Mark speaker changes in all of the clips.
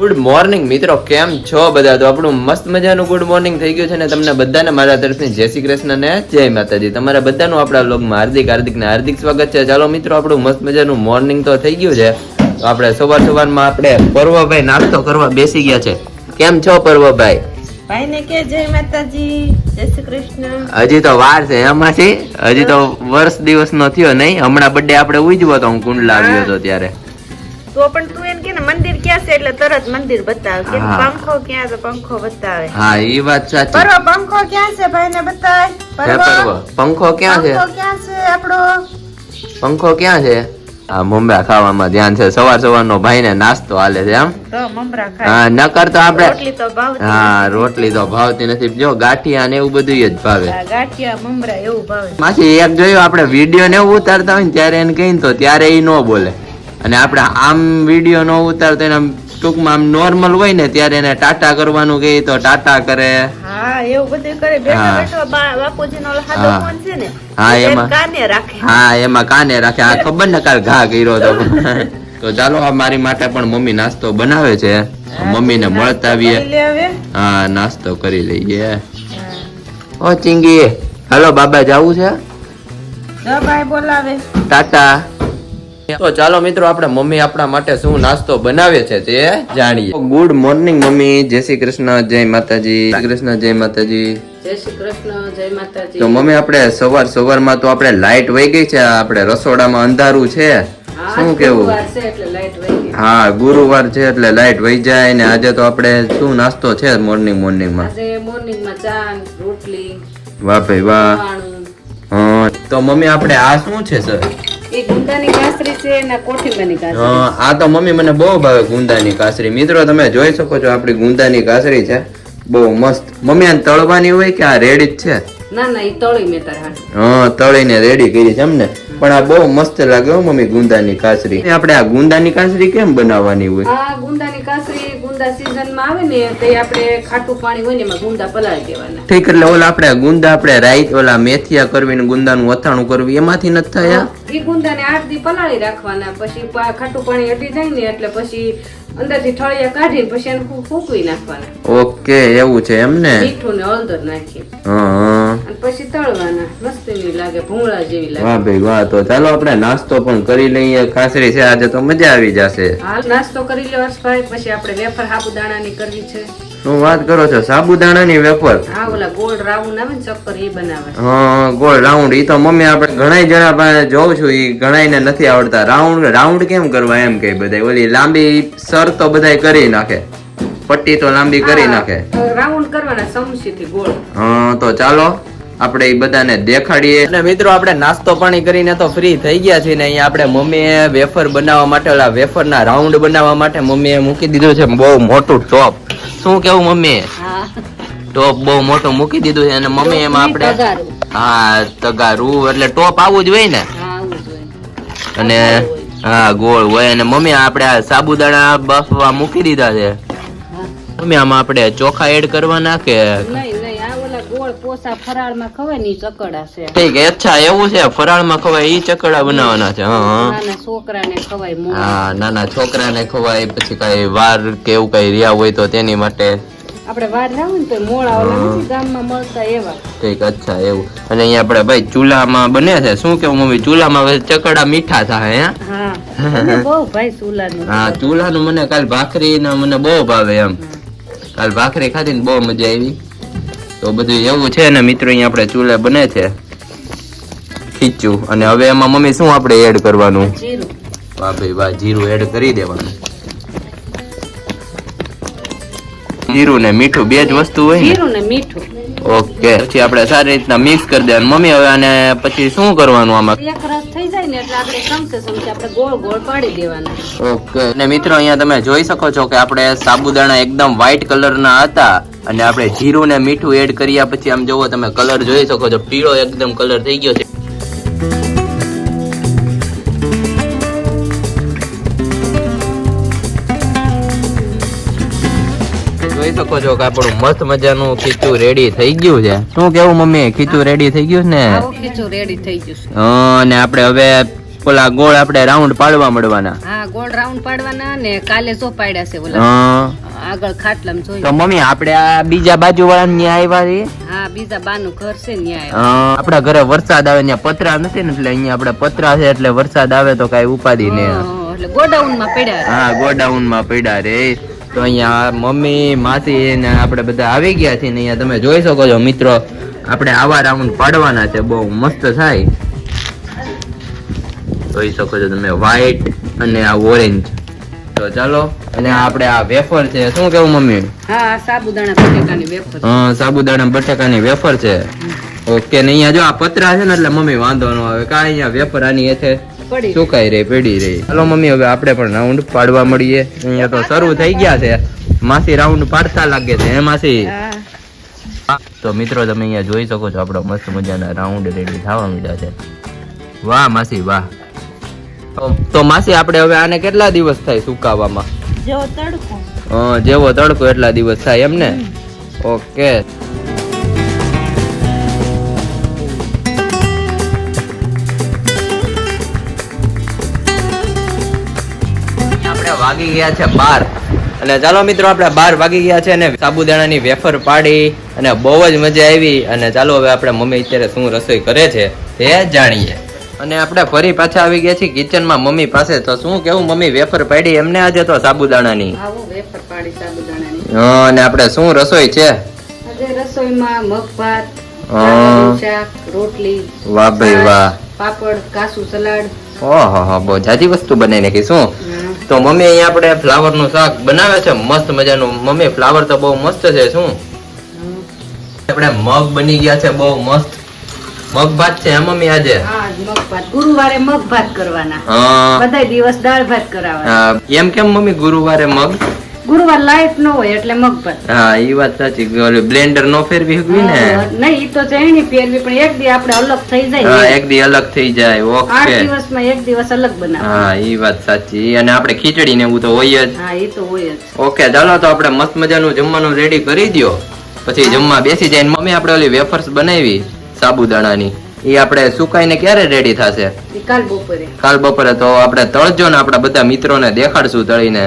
Speaker 1: Good morning મિત્રો. કેમ છો બધા? તો આપણું મસ્ત મજાનું ગુડ મોર્નિંગ થઈ ગયું છે ને તમને બધાને મારા તરફથી જય શ્રી કૃષ્ણ ને જય માતાજી. તમારા બધાનું આપણા બ્લોગમાં હાર્દિક હાર્દિક ને હાર્દિક સ્વાગત છે. ચાલો મિત્રો આપણું મસ્ત મજાનું મોર્નિંગ તો થઈ ગયું છે. તો આપણે સવાર સવારમાં આપણે પર્વભાઈ નાસ્તો કરવા બેસી ગયા છે. કેમ છો પર્વભાઈ?
Speaker 2: ભાઈ ને કે જય માતાજી કૃષ્ણ.
Speaker 1: હજી તો વાર છે એમાંથી. હજી તો વર્ષ દિવસ નો થયો નહીં. હમણાં બર્થડે આપણે ઉજવો તો હું કુંડલા આવ્યો હતો ત્યારે.
Speaker 2: તો પણ તું એમ કે મંદિર ક્યાં છે એટલે તરત મંદિર બતાવે. કે પંખો ક્યાં છે પંખો બતાવે.
Speaker 1: હા એ વાત સાચી.
Speaker 2: પરવો પંખો ક્યાં છે ભાઈ ને બતાય
Speaker 1: પરવો? પંખો ક્યાં છે?
Speaker 2: પંખો ક્યાં છે આપણો?
Speaker 1: પંખો ક્યાં છે? હા મુંબઈ ખાવામાં ધ્યાન છે. સવાર સવારનો ભાઈને નાસ્તો હાલે છે એમ.
Speaker 2: તો મમરા ખાય.
Speaker 1: હા નકર તો આપણે
Speaker 2: રોટલી તો ભાવતી
Speaker 1: હા રોટલી તો ભાવતી નથી. જો ગાંઠિયા ને એવું બધું જ ભાવે.
Speaker 2: આ ગાંઠિયા મમરા એવું ભાવે.
Speaker 1: માસી એક જોયું આપણે વીડિયો ને એવું ઉતારતા હોય ને ત્યારે એને કહીને તો ત્યારે એ ન બોલે. અને આપણે આમ વીડિયો ન ઉતારતા એને ટૂંકમાં આમ નોર્મલ હોય ને ત્યારે એને ટાટા કરવાનું કહે તો ટાટા કરે.
Speaker 2: હા એવું બધું કરે. બેઠો
Speaker 1: હા.
Speaker 2: બેઠો બા- બાપુજી નો સાદો
Speaker 1: હા.
Speaker 2: ફોન છે ને?
Speaker 1: હા, એમાં.
Speaker 2: કાને રાખે.
Speaker 1: હા એમાં કાને રાખે. આ ખબર ને કાલ ઘા કર્યો તો તો ચાલો આ મારી માટે પણ મમ્મી નાસ્તો બનાવે છે. મમ્મીને મળતા આવીએ હા નાસ્તો કરી લઈએ. ઓ ચિંગી. હાલો બાબા જાવું છે?
Speaker 2: બોલાવે.
Speaker 1: ટાટા. તો ચાલો મિત્રો આપણે મમ્મી આપણા માટે શું નાસ્તો બનાવે છે તે જાણીએ. ગુડ મોર્નિંગ મમ્મી જય શ્રી કૃષ્ણ જય માતાજી. કૃષ્ણ જય માતાજી.
Speaker 2: જય શ્રી કૃષ્ણ જય માતાજી.
Speaker 1: તો મમ્મી આપણે સવાર સવારમાં તો આપણે લાઈટ વહી ગઈ છે આપણે રસોડામાં અંધારું છે. શું કેવું?
Speaker 2: છે એટલે લાઈટ વહી ગઈ.
Speaker 1: હા ગુરુવાર છે એટલે લાઈટ વહી જાય ને આજે તો આપણે શું નાસ્તો છે મોર્નિંગ
Speaker 2: મોર્નિંગમાં મોર્નિંગમાં ચા રોટલી
Speaker 1: વાહ ભાઈ વાહ. હા તો મમ્મી આપણે આ શું છે સર
Speaker 2: એ ગુંદાની કાસરી છે ને કોઠીંબાની કાસરી.
Speaker 1: હા, આ તો મમ્મી મને બહુ ભાવે ગુંદાની કાસરી. મિત્રો તમે જોઈ શકો છો આપણી ગુંદાની કાસરી છે. બહુ મસ્ત. મમ્મી આ તળવાની હોય કે આ રેડી જ છે?
Speaker 2: ના ના એ તળી મેં તારે
Speaker 1: હા તળીને રેડી કરી છે એમને. પણ આ બહુ મસ્ત લાગે હો મમ્મી ગુંદાની કાસરી. આપણે આ ગુંદાની કાસરી કેમ બનાવવાની હોય?
Speaker 2: આ ગુંદાની કાસરી ગુંદા સીઝન આવે ને તે આપણે ખાટું પાણી હોય ને એમાં ગુંદા પલાળી દેવાના.
Speaker 1: ઠીક એટલે ઓલા આપણે ગુંદા આપણે રાઈ ઓલા મેથિયા કરવીને ગુંદાનું વથાણું કરવી એમાંથી નથી થયા
Speaker 2: એ ગુંદાને આઠ દી પલાળી રાખવાના. પછી ખાટું પાણી હટી જાય ને એટલે પછી અંદરથી ઠળિયા કાઢીને પછી એને ફૂંકવી નાખવાના.
Speaker 1: ઓકે એવું છે એમ ને?
Speaker 2: મીઠું ને હળદર નાખી. અને પછી તળવાના. મસ્તીની લાગે ભૂંગળા જેવી લાગે.
Speaker 1: વાહ ભાઈ વાહ. તો ચાલો આપણે નાસ્તો પણ કરી લઈએ. ખાસરી છે આજે તો મજા આવી જશે.
Speaker 2: હાલ નાસ્તો કરી લો હર્ષભાઈ પછી આપણે વેફર સાબુદાણાની કરવી છે.
Speaker 1: શું વાત કરો છો? સાબુદાણાની વેફર?
Speaker 2: હા ઓલા ગોળ રાઉન્ડ આવે ને ચક્કર એ બનાવે
Speaker 1: હા ગોળ રાઉન્ડ ઈ તો મમ્મી આપણે ઘણા જણા પાસે જોઉં છું ઈ ઘણાયને નથી આવડતા. રાઉન્ડ રાઉન્ડ કેમ કરવા એમ કે બધા ઓલી લાંબી સર તો બધાય કરી નાખે. પટ્ટી તો લાંબી કરી નાખે.
Speaker 2: રાઉન્ડ કરવાના સમસીથી ગોળ.
Speaker 1: હા તો ચાલો આપણે એ બધાને દેખાડીએ. અને મિત્રો આપણે નાસ્તો પાણી કરીને તો ફ્રી થઈ ગયા છીએ ને અહીંયા આપણે મમ્મીએ વેફર બનાવવા માટે ઓલા વેફરના રાઉન્ડ બનાવવા માટે મમ્મીએ મૂકી દીધું છે. બહુ મોટું ટોપ. શું કેવું મમ્મી ટોપ બહુ મોટું મૂકી દીધું છે અને મમ્મી એમાં આપણે. હા તગારું એટલે ટોપ આવું જ હોય ને?
Speaker 2: હા આવું જોઈએ
Speaker 1: અને હા ગોળ હોય. અને મમ્મી આપણે આ સાબુદાણા બફવા મૂકી દીધા છે. મમ્મી આમાં આપણે ચોખા એડ કરવાના કે? ઠીક અચ્છા એવું છે. ફરાળમાં ખવાય ઈ ચકડા બનાવવાના છે. હા હા.
Speaker 2: છોકરાને ખવાય
Speaker 1: હા નાના છોકરાને ખવાય પછી કઈ વાર કે એવું કઈ રહ્યા હોય તો તેની માટે
Speaker 2: આપણે વાર લાવું ને તો મોળા ઓલા નથી ગામમાં મળતા એવા.
Speaker 1: ઠીક અચ્છા એવું. અને અહીંયા આપણે ભાઈ ચૂલામાં બને છે. શું કેવું મમ્મી? ચૂલામાં ચકડા મીઠા થાય હે?
Speaker 2: હા. બહુ ભાઈ ચૂલાનું.
Speaker 1: હા ચૂલાનું મને કાલ ભાખરી ને મને બહુ ભાવે એમ. કાલ ભાખરી ખાધી ને બહુ મજા આવી. તો બધું એવું છે ને મિત્રો અહીંયા આપણે ચૂલે બને છે. ખીચું. અને હવે એમાં મમ્મી શું આપણે એડ કરવાનું?
Speaker 2: જીરું.
Speaker 1: વાહ ભાઈ વાહ જીરું એડ કરી દેવાનું. જીરું ને મીઠું બે જ વસ્તુ હોય
Speaker 2: જીરું ને મીઠું.
Speaker 1: ઓકે પછી આપણે સારી રીતના મિક્સ કરી દેવાનું. મમ્મી હવે આને પછી શું કરવાનું આમાં?
Speaker 2: એક રસ થઈ જાય ને એટલે આપણે ચમચે ચમચે આપણે ગોળ ગોળ પાડી દેવાના.
Speaker 1: ઓકે અને મિત્રો અહીંયા તમે જોઈ શકો છો કે આપણે સાબુદાણા એકદમ વ્હાઈટ કલરના હતા અને આપણે જીરું ને મીઠું એડ કર્યા પછી આમ જોવો તમે કલર જોઈ શકો છો. પીળો એકદમ કલર થઈ ગયો છે. શકો છો કે આપણું મસ્ત મજાનું ખીચું રેડી થઈ ગયું છે. શું કેવું મમ્મી? ખીચું રેડી થઈ ગયું ને?
Speaker 2: ખીચું રેડી થઈ ગયું છે.
Speaker 1: અને આપણે હવે ઓલા ગોળ આપણે રાઉન્ડ પાડવા મળવાના.
Speaker 2: હા ગોળ રાઉન્ડ પાડવાના ને કાલે જો પાડ્યા છે ઓલા. આગળ ખાટલામાં
Speaker 1: તો મમ્મી આપણે આ બીજા બાજુ વાળા ત્યાં આવ્યા છે
Speaker 2: હા બીજા બાનું ઘર છે ને ન્યાય
Speaker 1: અ, આપણા ઘરે વરસાદ આવે ત્યાં પતરા નથી ને એટલે અહીંયા આપણે પતરા છે એટલે વરસાદ આવે તો કઈ ઉપાધિ ને
Speaker 2: એટલે ગોડાઉનમાં પડ્યા
Speaker 1: હા ગોડાઉનમાં પડ્યા રે. તો અહીંયા મમ્મી માસી ને આપણે બધા આવી ગયા છે ને અહીંયા તમે જોઈ શકો છો મિત્રો આપણે આવા રાઉન્ડ પાડવાના છે બહુ મસ્ત થાય. જોઈ શકો છો તમે વ્હાઈટ અને આ ઓરેન્જ તો ચાલો અને આપણે આ વેફર છે શું કેવું મમ્મી?
Speaker 2: હા સાબુદાણા બટેકાની વેફર.
Speaker 1: હા સાબુદાણા બટાકાની વેફર છે. ઓકે ને અહીંયા જો આ પતરા છે ને એટલે મમ્મી વાંધો ન આવે. કાંઈ અહીંયા વેફર આની એ
Speaker 2: પડી
Speaker 1: સુકાઈ રહી પડી રહી ચાલો મમ્મી હવે આપણે પણ રાઉન્ડ પાડવા મળીએ. અહીંયા તો શરૂ થઈ ગયા છે. માસી રાઉન્ડ પાડતા લાગે છે હે માસી? તો મિત્રો તમે અહીંયા જોઈ શકો છો આપણો મસ્ત મજાના રાઉન્ડ રેડી થવા માંડ્યા છે. વાહ માસી વાહ. તો- માસી આપણે હવે આને કેટલા દિવસ થાય સુકાવામાં?
Speaker 2: જેવો તડકો.
Speaker 1: જેવો તડકો એટલા દિવસ થાય એમ ને ઓકે. વાગી ગયા છે બાર. અને ચાલો મિત્રો આપણે બાર વાગી ગયા છે અને સાબુદાણાની વેફર પાડી અને બહુ જ મજા આવી. અને ચાલો હવે આપણે મમ્મી અત્યારે શું રસોઈ કરે છે તે જાણીએ. અને આપણે ફરી પાછા આવી ગયા છીએ કિચનમાં મમ્મી પાસે. તો શું કેવું મમ્મી વેફર પાડી એમને આજે તો સાબુદાણાની?
Speaker 2: વેફર પાડી સાબુદાણાની.
Speaker 1: અને આપણે શું રસોઈ છે?
Speaker 2: આજે રસોઈમાં મગ ભાત રોટલી
Speaker 1: વાહ ભાઈ વાહ.
Speaker 2: પાપડ કાસુ સલાડ.
Speaker 1: ઓહો હો બહુ જાજી વસ્તુ બનાવી નાખી શું. તો મમ્મી અહીંયા આપણે ફ્લાવરનું શાક બનાવે છે. મસ્ત મજાનું. મમ્મી ફ્લાવર તો બહુ મસ્ત છે. શું. આપણે મગ બની ગયા છે બહુ મસ્ત. મગ ભાત છે મમ્મી આજે?
Speaker 2: હા મગ ભાત. ગુરુવારે મગ ભાત કરવાના.
Speaker 1: હા.
Speaker 2: બધા દિવસ દાળ ભાત કરાવવાના.
Speaker 1: એમ કેમ મમ્મી ગુરુવારે મગ?
Speaker 2: ગુરુવાર લાઈટ ન હોય એટલે મગફળ.
Speaker 1: હા એ વાત સાચી. બ્લેન્ડર નો ફેરવી હકવી ને?
Speaker 2: નહીં તો ચેણી ફેરવી પણ એક દી આપણે અલગ થઈ
Speaker 1: હા એક દી અલગ થઈ જાય
Speaker 2: આઠ
Speaker 1: ઓકે
Speaker 2: દિવસમાં એક દિવસ અલગ બનાવ.
Speaker 1: હા એ વાત સાચી. અને આપણે ખીચડી ને એવું તો હોય જ.
Speaker 2: હા એ તો હોય જ.
Speaker 1: ઓકે ચાલો તો આપણે મસ્ત મજાનું જમવાનું રેડી કરી દ્યો. પછી જમવા બેસી જાય મમ્મી આપણે ઓલી વેફર્સ બનાવી સાબુદાણાની. એ આપણે સુકાઈને ક્યારે રેડી થશે?
Speaker 2: કાલ બપોરે.
Speaker 1: કાલ બપોરે. તો આપણે તળજો ને આપણા બધા મિત્રોને દેખાડશું તળીને.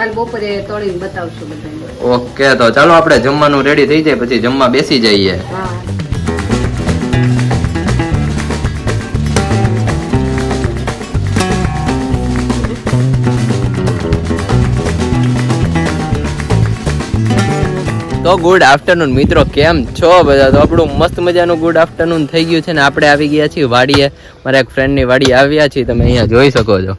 Speaker 2: કાલ બપોરે તળીને બતાવશું બધાને.
Speaker 1: ઓકે તો ચાલો આપણે જમવાનું રેડી થઈ જાય પછી જમવા બેસી જઈએ.
Speaker 2: હા.
Speaker 1: તો ગુડ આફ્ટરનૂન મિત્રો કેમ છો બધા? તો આપણું મસ્ત મજાનું ગુડ આફ્ટરનૂન થઈ ગયું છે ને આપણે આવી ગયા છીએ વાડીએ. મારા એક ફ્રેન્ડની વાડી આવ્યા છીએ તમે અહીંયા જોઈ શકો છો.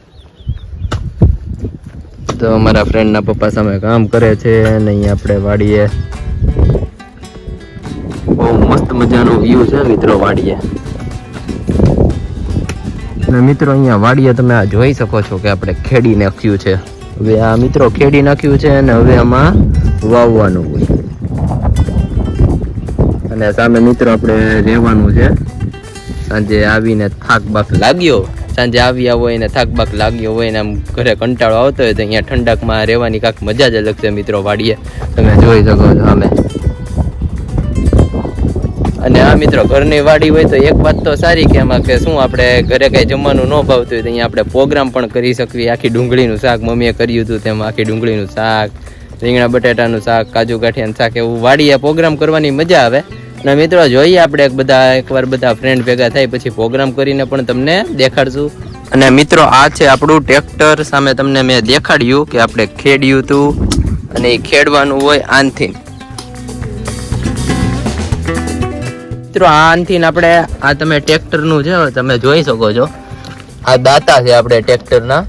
Speaker 1: તો અમારા ફ્રેન્ડના પપ્પા સામે કામ કરે છે અને અહીંયા આપણે વાડીએ. બહુ મસ્ત મજાનો વ્યૂ છે મિત્રો વાડીએ. અને મિત્રો અહીંયા વાડીએ તમે આ જોઈ શકો છો કે આપણે ખેડી નાખ્યું છે. હવે આ મિત્રો ખેડી નાખ્યું છે અને હવે આમાં વાવવાનું હોય. અને સામે મિત્રો આપણે રહેવાનું છે. સાંજે આવીને થાક બાક લાગ્યો. સાંજે આવ્યા હોય ને થાક બાક લાગ્યો હોય ને આમ ઘરે કંટાળો આવતો હોય તો અહીંયા ઠંડકમાં રહેવાની કાંક મજા જ અલગ છે મિત્રો વાડીએ. તમે જોઈ શકો છો અમે અને આ મિત્રો ઘરની વાડી હોય તો એક વાત તો સારી કે એમાં કે શું આપણે ઘરે કઈ જમવાનું ન ભાવતું હોય તો અહીંયા આપણે પ્રોગ્રામ પણ કરી શકીએ. આખી ડુંગળીનું શાક મમ્મીએ કર્યું હતું તેમાં આખી ડુંગળીનું શાક, રીંગણા બટાટાનું શાક, કાજુ ગાંઠિયાનું શાક એવું વાડીએ પ્રોગ્રામ કરવાની મજા આવે. અને મિત્રો, જોઈએ આપણે એક બધા એકવાર બધા ફ્રેન્ડ ભેગા થાય, પછી પ્રોગ્રામ કરીને પણ તમને દેખાડશું. અને મિત્રો, આ છે આપણું ટ્રેક્ટર સામે તમને મેં દેખાડ્યું કે આપણે ખેડ્યું હતું અને એ ખેડવાનું હોય આનથી. મિત્રો, આ આનથી આપણે આ તમે ટ્રેક્ટરનું છે તમે જોઈ શકો છો. આ દાતા છે આપણે ટ્રેક્ટરના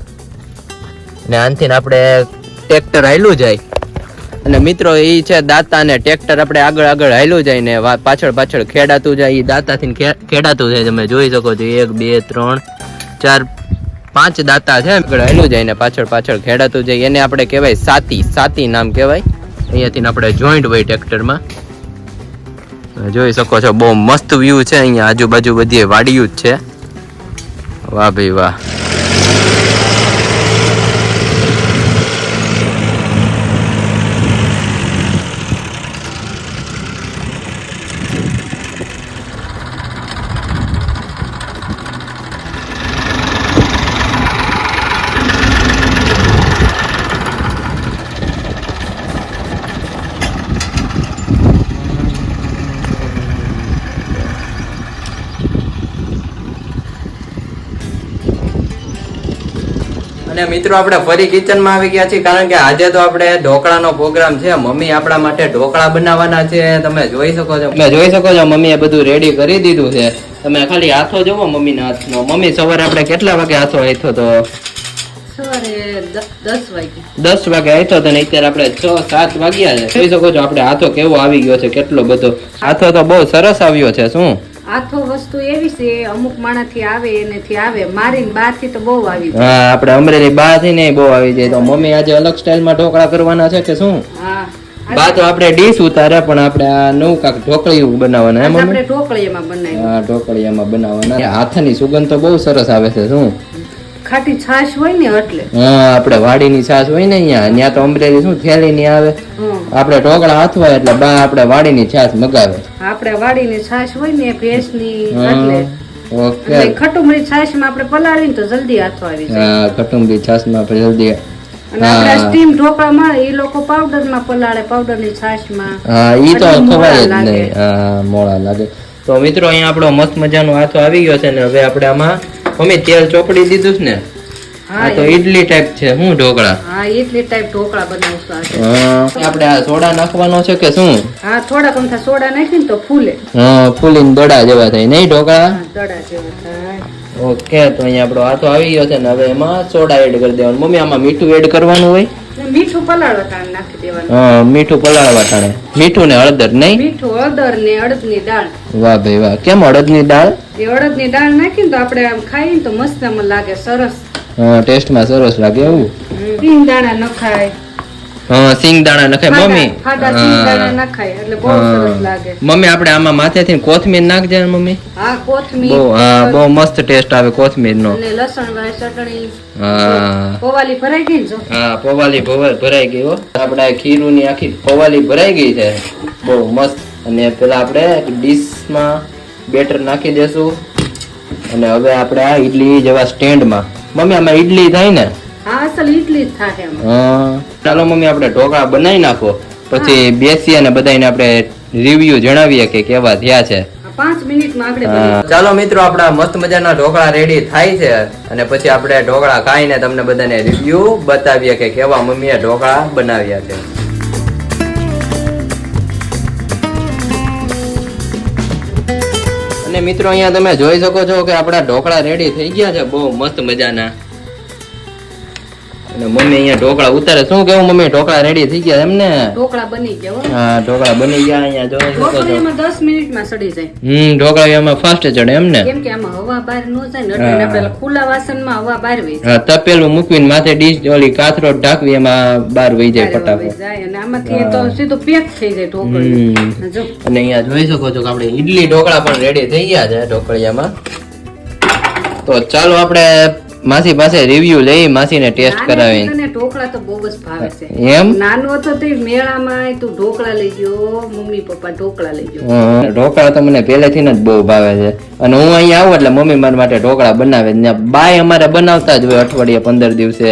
Speaker 1: ને આનથી આપણે ટ્રેક્ટર હાલ્યું જાય અને મિત્રો, એ છે દાતા ને ટ્રેક્ટર આપણે આગળ આગળ હાલ્યું જાય ને પાછળ પાછળ ખેડાતું જાય એ દાતાથી ખેડાતું જાય, તમે જોઈ શકો છો, એક, બે, ત્રણ, ચાર, પાંચ દાતા છે, આગળ હાલ્યું જાય ને, પાછળ પાછળ ખેડાતું જાય. એને આપણે કહેવાય સાતી સાતી નામ કહેવાય. અહીંયાથી આપણે જોઈન્ટ હોય ટ્રેક્ટરમાં. જોઈ શકો છો, બહુ મસ્ત વ્યૂ છે, અહીંયા આજુબાજુ બધી વાડિયું જ છે. વાહ ભાઈ વાહ. અને મિત્રો આપણે ફરી કિચનમાં આવી ગયા છીએ કારણ કે આજે તો આપણે ઢોકળાનો પ્રોગ્રામ છે. મમ્મી આપણા માટે ઢોકળા બનાવવાના છે. તમે જોઈ શકો છો. તમે જોઈ શકો છો મમ્મીએ બધું રેડી કરી દીધું છે. તમે ખાલી હાથો જોવો મમ્મીના હાથનો. મમ્મી સવારે આપણે કેટલા વાગે હાથો આથો તો?
Speaker 2: દસ વાગે.
Speaker 1: આવ્યો વાગે આથો તો ને અત્યારે આપણે છ સાત વાગ્યા છે. જોઈ શકો છો આપણે હાથો કેવો આવી ગયો છે કેટલો બધો. હાથો તો બહુ સરસ આવ્યો છે શું?
Speaker 2: આથો વસ્તુ એવી છે અમુક માણાથી આવે એનેથી આવે. મારીને બારથી તો બહુ આવી જાય.
Speaker 1: હા આપણે અમરેલી બા થી ને બહુ આવી જાય. તો મમ્મી આજે અલગ સ્ટાઇલમાં ઢોકળા કરવાના છે કે શું?
Speaker 2: હા.
Speaker 1: બા તો આપણે ડીશ ઉતારે પણ આપણે આ નવું કાક ઢોકળિયું બનાવવાના એમ
Speaker 2: આપણે ઢોકળીમાં બનાવી
Speaker 1: હા ઢોકળિયામાં બનાવવાના. હાથની સુગંધ તો બહુ સરસ આવે છે શું?
Speaker 2: ખાટી છાશ હોય ને એટલે.
Speaker 1: હા આપણે વાડીની છાશ હોય ને અહીંયા. ત્યાં તો અમરેલી શું થેલી ની આવે. આપણે ઢોકળા હાથવાય એટલે બા આપણે વાડીની છાશ મગાવે.
Speaker 2: આપણે વાડીની છાશ હોય ને ભેંસની એટલે.
Speaker 1: ઓકે.
Speaker 2: ખટુમરી છાશમાં આપણે પલાળીને તો જલ્દી હાથો આવી જાય.
Speaker 1: હા કટુંબી છાશમાં આપણે જલ્દી
Speaker 2: અને આપણે સ્ટીમ ઢોકળા એ લોકો પાવડરમાં પલાળે પાવડરની છાશમાં.
Speaker 1: હા ઈ તો ખવાય જ
Speaker 2: લાગે.
Speaker 1: નહીં. હા મોળા લાગે. તો મિત્રો અહીંયા આપણો મસ્ત મજાનો હાથો આવી ગયો છે ને હવે આપણે આમાં મમ્મી તેલ ચોપડી દીધું છે ને
Speaker 2: હા
Speaker 1: આ તો ઈડલી ટાઈપ છે શું ઢોકળા.
Speaker 2: હા ઈડલી ટાઈપ ઢોકળા બનાવશું
Speaker 1: આપણે આ સોડા નાખવાનો છે કે શું?
Speaker 2: હા થોડાક અમથા સોડા નાખીને તો ફૂલે.
Speaker 1: હા ફૂલીને દડા જેવા થાય નહીં ઢોકળા?
Speaker 2: દડા જેવા થાય.
Speaker 1: ઓકે તો અહીંયા આપણો હાથો આવી ગયો છે ને હવે એમાં સોડા એડ કરી દેવાનું. મમ્મી આમાં મીઠું એડ કરવાનું હોય?
Speaker 2: મીઠું પલાળવા તાણે નાખી દેવાનું.
Speaker 1: હા મીઠું પલાળવા ટાણે મીઠું ને હળદર નહીં?
Speaker 2: મીઠું હળદર ને અડદની દાળ.
Speaker 1: વાહ ભાઈ વાહ. કેમ અડદની દાળ?
Speaker 2: એ અડદની દાળ નાખીને તો આપણે આમ ખાઈએ ને તો મસ્ત લાગે સરસ.
Speaker 1: હા ટેસ્ટમાં સરસ લાગે એવું?
Speaker 2: સિંગ દાણા નખાય.
Speaker 1: હા સિંગ દાણા નખાય મમ્મી. મમ્મી આપણે આમાં માથેથી કોથમીર નાખજે મમ્મી.
Speaker 2: હા
Speaker 1: બહુ
Speaker 2: કોથમીર
Speaker 1: હા બહુ મસ્ત ટેસ્ટ આવે કોથમીર નો
Speaker 2: લસણ ચટણી.
Speaker 1: હા.
Speaker 2: પવાલી ભરાઈ ગઈ જો.
Speaker 1: હા પોવાલી ભરાઈ ગઈ હો. આપણે આ ખીરુની આખી પોવાલી ભરાઈ ગઈ છે. બહુ મસ્ત. અને પેલા આપણે ડીશમાં બેટર નાખી દેશું. અને હવે આપણે આ ઈડલી જેવા સ્ટેન્ડમાં. મમ્મી આમાં ઈડલી થાય ને?
Speaker 2: હા અસલ ઇડલી જ થાય
Speaker 1: હા. ચાલો મમ્મી આપણે ઢોકળા બનાવી નાખો. પછી બેસી અને બધાને આપણે રિવ્યુ જણાવીએ કે કેવા થયા છે.
Speaker 2: પાંચ મિનિટમાં આગળ
Speaker 1: ચાલો મિત્રો આપણા મસ્ત મજાના ઢોકળા રેડી થાય છે. અને પછી આપણે ઢોકળા ખાઈને તમને બધાને રિવ્યુ બતાવીએ કે કેવા મમ્મીએ ઢોકળા બનાવ્યા છે. અને મિત્રો અહીંયા તમે જોઈ શકો છો કે આપણા ઢોકળા રેડી થઈ ગયા છે. બહુ મસ્ત મજાના. અને મમ્મી અહીંયા ઢોકળા ઉતારે. શું કેવું મમ્મી? ઢોકળા રેડી થઈ ગયા એમ ને
Speaker 2: ઢોકળા બની ગયા હો.
Speaker 1: ઢોકળા બની ગયા અહીંયા જો
Speaker 2: ઢોકળીમાં દસ મિનિટમાં સડી જાય.
Speaker 1: હમ ઢોકળા એમાં ફાસ્ટ ચડે એમને.
Speaker 2: કેમ કે આમાં હવા બહાર ન જાય ને એટલે પેલા ખુલ્લા વાસણમાં હવા બહાર વહી જાય.
Speaker 1: હા તપેલું મૂકવીને માથે ડીશ ઓલી કાથરો ઢાંકવી એમાં બાર વહી જાય
Speaker 2: બહાર
Speaker 1: ફટાફટ.
Speaker 2: જાય અને આમાંથી તો સીધું પેક થઈ જાય ઢોકળી. જો.
Speaker 1: અને અહીંયા જોઈ શકો છો કે આપણે ઈડલી ઢોકળા પણ રેડી થઈ ગયા છે ઢોકળિયામાં. તો ચાલો આપણે માસી પાસે રિવ્યુ લઈ માસીને ટેસ્ટ કરાવી.
Speaker 2: તને ઢોકળા તો બહુ જ ભાવે છે.
Speaker 1: એમ?
Speaker 2: નાનો હતો તે મેળામાં તું ઢોકળા લઈ ગયો મમ્મી પપ્પા ઢોકળા લઈ ગયો.
Speaker 1: ઢોકળા તો મને પહેલેથી જ બહુ ભાવે છે. અને હું અહીંયા આવું એટલે મમ્મી મારા માટે ઢોકળા બનાવે ને. બાય અમારે બનાવતા જ હોય અઠવાડિયે પંદર દિવસે.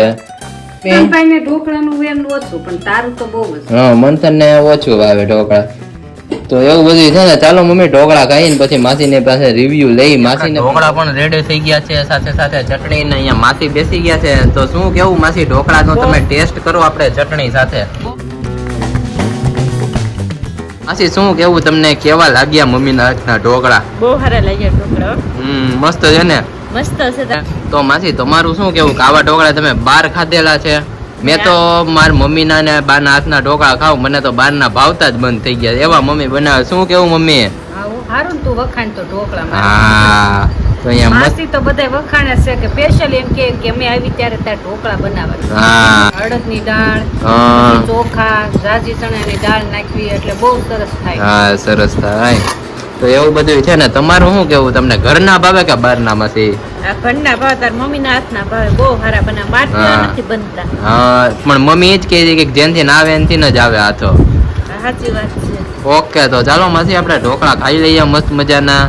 Speaker 2: ઢોકળાનું વેન ઓછું પણ તારું તો બહુ જ.
Speaker 1: હા મંથન ને ઓછું ભાવે ઢોકળા. તો એવું બધું છે ને. ચાલો મમ્મી ઢોકળા ખાઈને પછી માસીની પાસે રિવ્યુ લઈ માસીને ઢોકળા પણ રેડી થઈ ગયા છે સાથે સાથે ચટણી ને અહીંયા માસી બેસી ગયા છે. તો શું કેવું માસી ઢોકળા નો તમે ટેસ્ટ કરો આપણે ચટણી સાથે. માસી શું કેવું તમને કેવા લાગ્યા મમ્મીના હાથના ઢોકળા?
Speaker 3: બહુ સારા લાગ્યા ઢોકળા
Speaker 1: હમ મસ્ત છે ને?
Speaker 3: મસ્ત છે તો.
Speaker 1: માસી તમારું શું કેવું? કાવા ઢોકળા તમે બાર ખાધેલા છે? મેં તો મારા મમ્મીના ને બાના હાથના ઢોકળા ખાવ મને તો બહારના ભાવતા જ બંધ થઈ ગયા. એવા મમ્મી બનાવે. શું કેવું મમ્મી?
Speaker 2: ને તું વખાણ તો ઢોકળા
Speaker 1: હા તો અહીંયા
Speaker 2: માસી તો બધા વખાણે છે કે સ્પેશિયલ એમ કે કે અમે આવી ત્યારે તાર ઢોકળા બનાવવા
Speaker 1: હા.
Speaker 2: અડદની દાળ ચોખા રાજી ચણાની દાળ નાખવી એટલે બહુ સરસ થાય.
Speaker 1: હા સરસ થાય. તો એવું બધું છે ને. તમારું શું કેવું? તમને ઘરના ભાવે કે બહારના માંથી
Speaker 3: ઘરના ભાવ તાર મમ્મીના હાથના ભાવે. બહુ સારા બના
Speaker 1: હા.
Speaker 3: નથી બનતા.
Speaker 1: હા પણ મમ્મી એ જ કહે છે કે જેનથી ના આવે એનથી જ આવે હાથો.
Speaker 3: સાચી વાત છે.
Speaker 1: ઓકે તો ચાલો માસી આપણે ઢોકળા ખાઈ લઈએ મસ્ત મજાના.